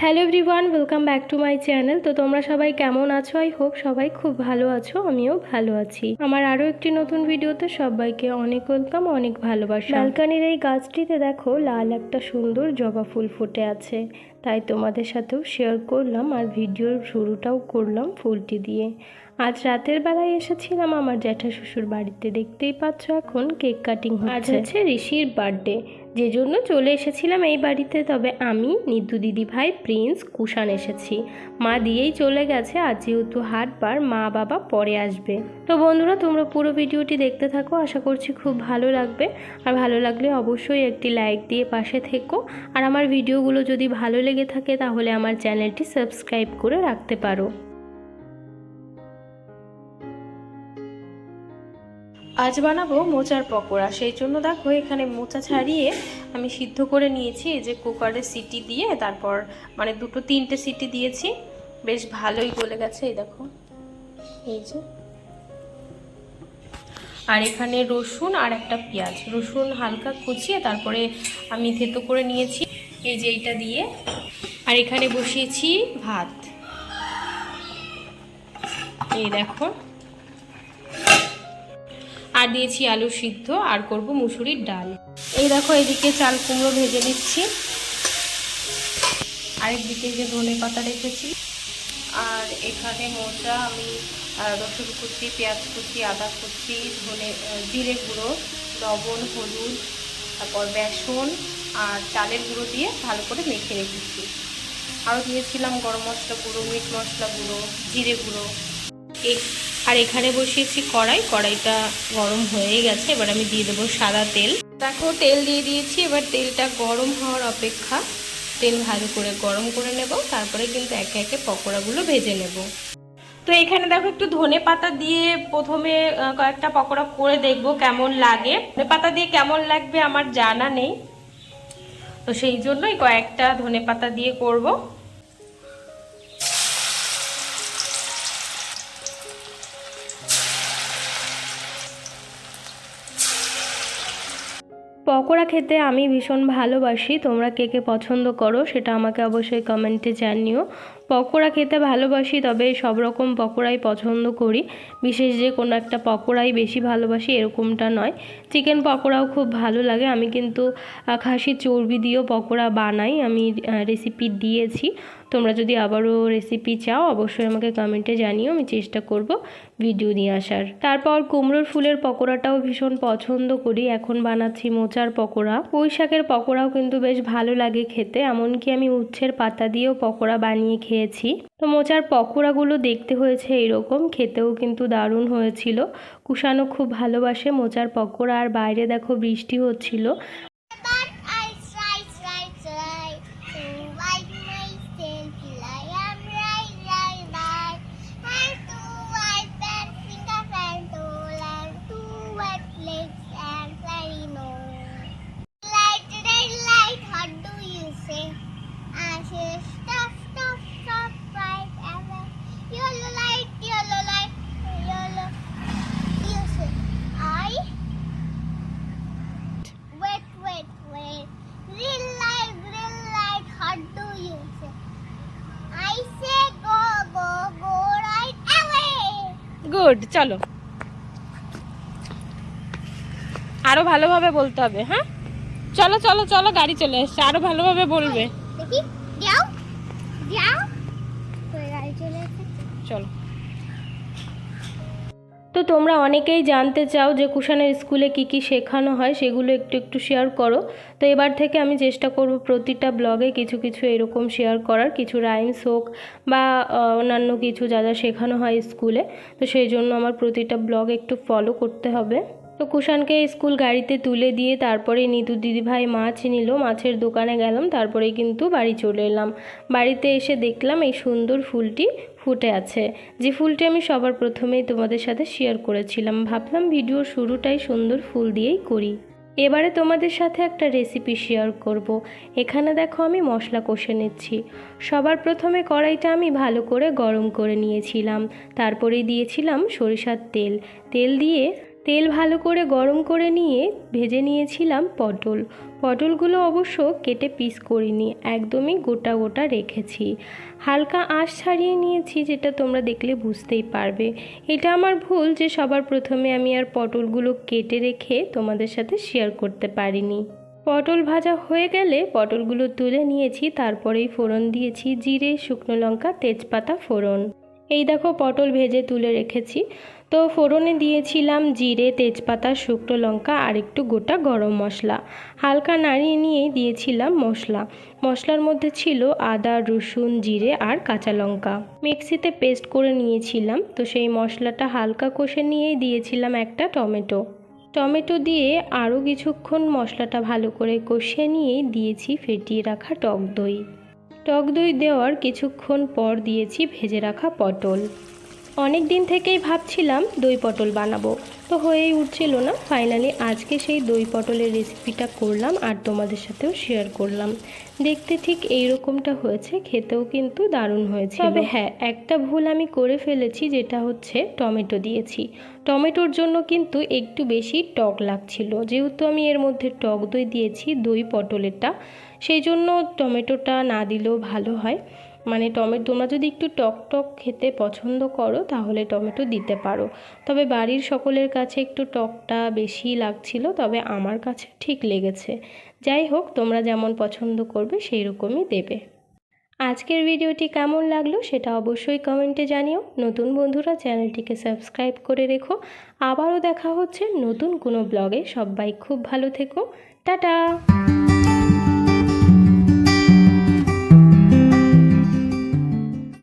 Hello everyone welcome back to my channel তো তোমরা সবাই কেমন আছো? আই হোপ সবাই খুব ভালো আছো, আমিও ভালো আছি। আমার আরও একটি নতুন ভিডিওতে সবাইকে অনেক ওয়েলকাম অনেক ভালোবাসা। ব্যালকানির এই গাছটিতে দেখো, লাল একটা সুন্দর জবা ফুল ফুটে আছে। তাই তোমাদের সাথেও শেয়ার করলাম আর ভিডিওর শুরুটাও করলাম ফুলটি দিয়ে। আজ রাতের বেলায় এসেছিলাম আমার জ্যাঠা শ্বশুর বাড়িতে। দেখতেই পাচ্ছ এখন কেক কাটিং আজ হচ্ছে। ঋষির বার্থডে। যে জন্য চলে এসেছিলাম এই বাড়িতে তবে আমি নিতু দিদি ভাই প্রিন্স কুষাণ এসেছি। মা দিয়েই চলে গেছে আজ যেহেতু হাটবার মা বাবা পরে আসবে। তো বন্ধুরা তোমরা পুরো ভিডিওটি দেখতে থাকো আশা করছি খুব ভালো লাগবে। আর ভালো লাগলে অবশ্যই একটি লাইক দিয়ে পাশে থেকো। আর আমার ভিডিওগুলো যদি ভালো লেগে থাকে তাহলে আমার চ্যানেলটি সাবস্ক্রাইব করে রাখতে পারো। আজ বানাবো মোচার পকোড়া। সেই জন্য দেখো এখানে মোচা ছাড়িয়ে আমি সিদ্ধ করে নিয়েছি, এই যে কুকারে সিটি দিয়ে তারপর মানে দুটো তিনটে সিটি দিয়েছি। বেশ ভালোই গলে গেছে, এই দেখো। এই যে। আর এখানে রসুন আর একটা পেঁয়াজ। রসুন হালকা কুচিয়ে তারপরে আমি থেতো করে নিয়েছি, এই যে এইটা দিয়ে। আর এখানে বসিয়েছি ভাত। এই দেখো। আর দিয়েছি আলু সিদ্ধ, আর করব মুসুরির ডাল। এই দেখো, এদিকে চাল কুমড়ো ভেজে নিচ্ছি। আরেকদিকে যে ধনে পাতা রেখেছি। আর এখানে মোটা আমি রসুন কুচি, পেঁয়াজ কুচি, আদা কুচি, ধনে জিরে গুঁড়ো, লবণ, হলুদ, তারপর বেসন আর চালের গুঁড়ো দিয়ে ভালো করে মেখে রেখেছি। আরও দিয়েছিলাম গরম মশলা গুঁড়ো, মিট মশলা গুঁড়ো, জিরে গুঁড়ো। আর এখানে বসিয়েছি কড়াই। কড়াইটা গরম হয়ে গেছে, এবার আমি দিয়ে দেবো সাদা তেল। দেখো, তেল দিয়ে দিয়েছি, এবার তেলটা গরম হওয়ার অপেক্ষা। তেল ভালো করে গরম করে নেব, তারপরে কিন্তু একে একে পকোড়াগুলো ভেজে নেব। তো এখানে দেখো, একটু ধনে পাতা দিয়ে প্রথমে কয়েকটা পকোড়া করে দেখব কেমন লাগে। ধনে পাতা দিয়ে কেমন লাগবে আমার জানা নেই। তো সেই জন্যই কয়েকটা ধনে পাতা দিয়ে করব। পকোড়া খেতে আমি ভীষণ ভালোবাসি। তোমরা কে কে পছন্দ করো সেটা আমাকে অবশ্যই কমেন্টে জানিও। পকোড়া খেতে ভালোবাসি, তবে সব রকম পকোড়াই পছন্দ করি। বিশেষ যে কোনো একটা পকোড়াই বেশি ভালোবাসি, এরকমটা নয়। চিকেন পকোড়াও খুব ভালো লাগে। আমি কিন্তু খাসি চর্বি দিয়েও পকোড়া বানাই। আমি রেসিপি দিয়েছি। তোমরা যদি আবারও রেসিপি চাও, অবশ্যই আমাকে কমেন্টে জানিও। আমি চেষ্টা করব ভিডিও নিয়ে আসার। তারপর কুমড়োর ফুলের পকোড়াটাও ভীষণ পছন্দ করি। এখন বানাচ্ছি মোচার পকোড়া। পুঁই শাকের পকোড়াও কিন্তু বেশ ভালো লাগে খেতে। এমনকি আমি উচ্ছের পাতা দিয়েও পকোড়া বানিয়ে খেয়েছি। তো মোচার পকোড়াগুলো দেখতে হয়েছে এরকম খেতেও কিন্তু দারুণ হয়েছিল। কুষানো খুব ভালোবাসে মোচার পকোড়া, আর বাইরে দেখো বৃষ্টি হচ্ছিল। গুড চলো। আরও ভালোভাবে বলতে হবে হ্যাঁ? চলো চলো চলো গাড়ি চলে এসছে আরও ভালোভাবে বলবে। চলো। তো তোমরা অনেকেই জানতে চাও যে কুষাণের স্কুলে কি কি শেখানো হয়, সেগুলো একটু একটু শেয়ার করো। তো এবার থেকে আমি চেষ্টা করব প্রতিটা ব্লগে কিছু কিছু এরকম শেয়ার করার, কিছু রাইমস হোক বা অন্যান্য কিছু যা যা শেখানো হয় স্কুলে। তো সেই জন্য আমার প্রতিটা ব্লগ একটু ফলো করতে হবে। তো কুষাণকে স্কুল গাড়িতে তুলে দিয়ে তারপরে নিতু দিদিভাই মাছ নিল, মাছের দোকানে গেলাম তারপরে কিন্তু বাড়ি চলে এলাম। বাড়িতে এসে দেখলাম এই সুন্দর ফুলটি ফুটে আছে। যে ফুলটি আমি সবার প্রথমেই তোমাদের সাথে শেয়ার করেছিলাম। ভাবলাম ভিডিওর শুরুটাই সুন্দর ফুল দিয়েই করি। এবারে তোমাদের সাথে একটা রেসিপি শেয়ার করব। এখানে দেখো আমি মশলা কষে নিচ্ছি। সবার প্রথমে কড়াইটা আমি ভালো করে গরম করে নিয়েছিলাম। তারপরে দিয়েছিলাম সরিষার তেল। তেল দিয়ে তেল ভালো করে গরম করে নিয়ে ভেজে নিয়েছিলাম পটল। পটলগুলো অবশ্য কেটে পিস করিনি, একদমই গোটা গোটা রেখেছি। হালকা আঁশ ছাড়িয়ে নিয়েছি যেটা তোমরা দেখলে বুঝতেই পারবে। এটা আমার ভুল যে সবার প্রথমে আমি আর পটলগুলো কেটে রেখে তোমাদের সাথে শেয়ার করতে পারিনি। পটল ভাজা হয়ে গেলে পটলগুলো তুলে নিয়েছি, তারপরেই ফোড়ন দিয়েছি, জিরে, শুকনো লঙ্কা, তেজপাতা ফোড়ন। এই দেখো পটল ভেজে তুলে রেখেছি। তো ফোড়নে দিয়েছিলাম জিরে, তেজপাতা, শুকনো লঙ্কা আর একটু গোটা গরম মশলা। হালকা নাড়িয়ে নিয়েই দিয়েছিলাম মশলা। মশলার মধ্যে ছিল আদা, রসুন, জিরে আর কাঁচা লঙ্কা। মিক্সিতে পেস্ট করে নিয়েছিলাম। তো সেই মশলাটা হালকা কষে নিয়েই দিয়েছিলাম একটা টমেটো। টমেটো দিয়ে আরও কিছুক্ষণ মশলাটা ভালো করে কষিয়ে নিয়েই দিয়েছি ফেটিয়ে রাখা টক দই। টক দই দেওয়ার কিছুক্ষণ পর দিয়েছি ভেজে রাখা পটল। অনেক দিন থেকেই ভাবছিলাম দই পটল বানাবো। তো হয়েই উঠছিল না। ফাইনালি আজকে সেই দই পটলের রেসিপিটা করলাম আর তোমাদের সাথেও শেয়ার করলাম। দেখতে ঠিক এই রকমটা হয়েছে খেতেও কিন্তু দারুণ হয়েছে তবে হ্যাঁ একটা ভুল আমি করে ফেলেছি যেটা হচ্ছে টমেটো দিয়েছি। টমেটোর জন্য কিন্তু একটু বেশি টক লাগছিল। যেহেতু আমি এর মধ্যে টক দই দিয়েছি দই পটলেরটা সেই জন্য টমেটোটা না দিলেও ভালো হয়। মানে টমেটো, তোমরা যদি একটু টক টক খেতে পছন্দ করো, তাহলে টমেটো দিতে পারো। তবে বাড়ির সকলের কাছে একটু টকটা বেশি লাগছিল, তবে আমার কাছে ঠিক লেগেছে। যাই হোক, তোমরা যেমন পছন্দ করবে সেই রকমই দেবে। আজকের ভিডিওটি কেমন লাগল, সেটা অবশ্যই কমেন্টে জানিও। নতুন বন্ধুরা, চ্যানেলটিকে সাবস্ক্রাইব করে রেখো। আবারও দেখা হচ্ছে নতুন কোনো ব্লগে। সবাই খুব ভালো থেকো। টাটা!